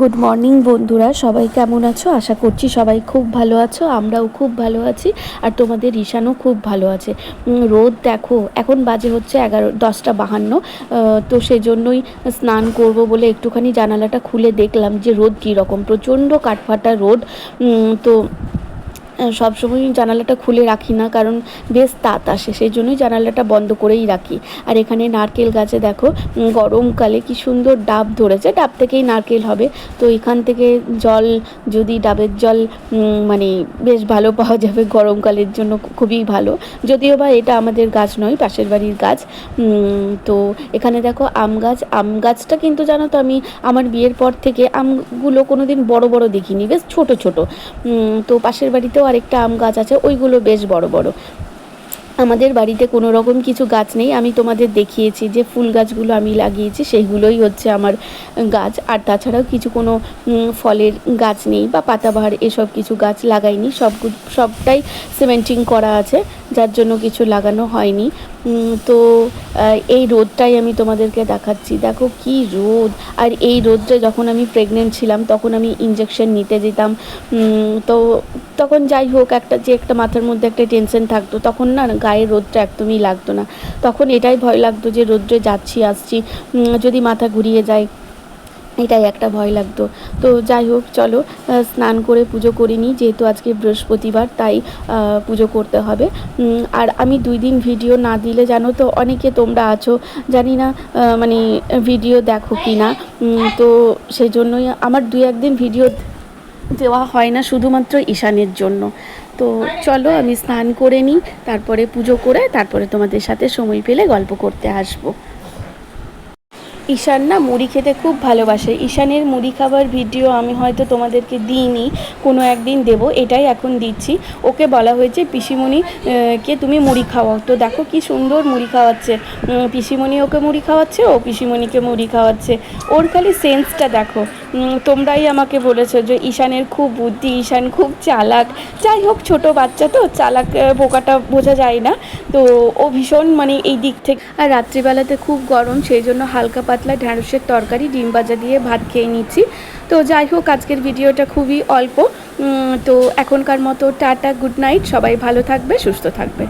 Good morning বন্ধুরা। সবাই কেমন আছো? আশা করছি সবাই খুব ভালো আছো, আমরাও খুব ভালো আছি, আর তোমাদের ঈশানও খুব ভালো আছে। রোদ দেখো, এখন বাজে হচ্ছে এগারো, দশটা বাহান্ন তো সেজন্যই স্নান করব বলে একটুখানি জানালাটা খুলে দেখলাম যে রোদ কীরকম। প্রচণ্ড কাঠফাটা রোদ তো সবসময় জানালাটা খুলে রাখি না, কারণ বেশ তাত আসে সেই জন্যই জানালাটা বন্ধ করেই রাখি। আর এখানে নারকেল গাছে দেখো গরমকালে কি সুন্দর ডাব ধরেছে, ডাব থেকেই নারকেল হবে। তো এখান থেকে জল, যদি ডাবের জল মানে বেশ ভালো পাওয়া যাবে গরমকালের জন্য খুবই ভালো। যদিও বা এটা আমাদের গাছ নয়, পাশের বাড়ির গাছ। তো এখানে দেখো আম গাছ, আম গাছটা কিন্তু জানো তো আমি আমার বিয়ের পর থেকে আমগুলো কোনোদিন বড় বড় দেখিনি, বেশ ছোট ছোট। তো পাশের বাড়িতেও আরেকটা আম গাছ আছে, ওইগুলো বেশ বড় বড়। আমাদের বাড়িতে কোনো রকম কিছু গাছ নেই, আমি তোমাদের দেখিয়েছি যে ফুল গাছগুলো আমি লাগিয়েছি, সেইগুলোই হচ্ছে আমার গাছ। আর তাছাড়াও কিছু কোনো ফলের গাছ নেই বা পাতাবাহার এসব কিছু গাছ লাগাইনি, সব সবটাই সিমেন্টিং করা আছে। যার জন্য কিছু লাগানো হয়নি। তো এই রোদটাই আমি তোমাদেরকে দেখাচ্ছি। দেখো কি রোদ। আর এই রোদটা যখন আমি প্রেগনেন্ট ছিলাম, তখন আমি ইঞ্জেকশন নিতে যেতাম। তো তখন যাই হোক, একটা যে একটা মাথার মধ্যে একটা টেনশন থাকতো, তখন না গায়ে রোদটা একদমই লাগতো না। তখন এটাই ভয় লাগতো যে রোদ্রে যাচ্ছি, আসছি। যদি মাথা ঘুরিয়ে যায়। এটাই একটা ভয় লাগতো। তো যাই হোক, চলো স্নান করে পুজো করিনি, যেহেতু আজকে বৃহস্পতিবার, তাই পুজো করতে হবে। আর আমি দুই দিন ভিডিও না দিলে জানো তো, অনেকে তোমরা আছো, জানি না মানে ভিডিও দেখো কি না। তো সেই জন্যই আমার দুই একদিন ভিডিও দেওয়া হয় না, শুধুমাত্র ঈশানের জন্য। তো চলো, আমি স্নান করে নিই, তারপরে পুজো করে, তারপরে তোমাদের সাথে সময় পেলে গল্প করতে আসব। ঈশান না মুড়ি খেতে খুব ভালোবাসে। ঈশানের মুড়ি খাবার ভিডিও আমি হয়তো তোমাদেরকে দিইনি, কোনো একদিন দেব, এটাই এখন দিচ্ছি। ওকে বলা হয়েছে, পিসিমণি কে তুমি মুড়ি খাওয়াও? তো দেখো কি সুন্দর মুড়ি খাওয়াচ্ছে। পিসিমণি ওকে মুড়ি খাওয়াচ্ছে, ও পিসিমণিকে মুড়ি খাওয়াচ্ছে। ওর খালি সেন্সটা দেখো। তোমরাই আমাকে বলেছ যে ঈশানের খুব বুদ্ধি, ঈশান খুব চালাক। যাই হোক, ছোট বাচ্চা তো, চালাক বোকাটা বোঝা যায় না। তো ও ভীষণ মানে এই দিক থেকে আর রাত্রিবেলাতে খুব গরম, সেই জন্য হালকা পাতলা ঢ্যাঁড়সের তরকারি, ডিম ভাজা দিয়ে ভাত খেয়ে নিচ্ছি। তো যাই হোক, আজকের ভিডিওটা খুবই অল্প। তো এখনকার মতো টাটা, গুড নাইট, সবাই ভালো থাকবে, সুস্থ থাকবে।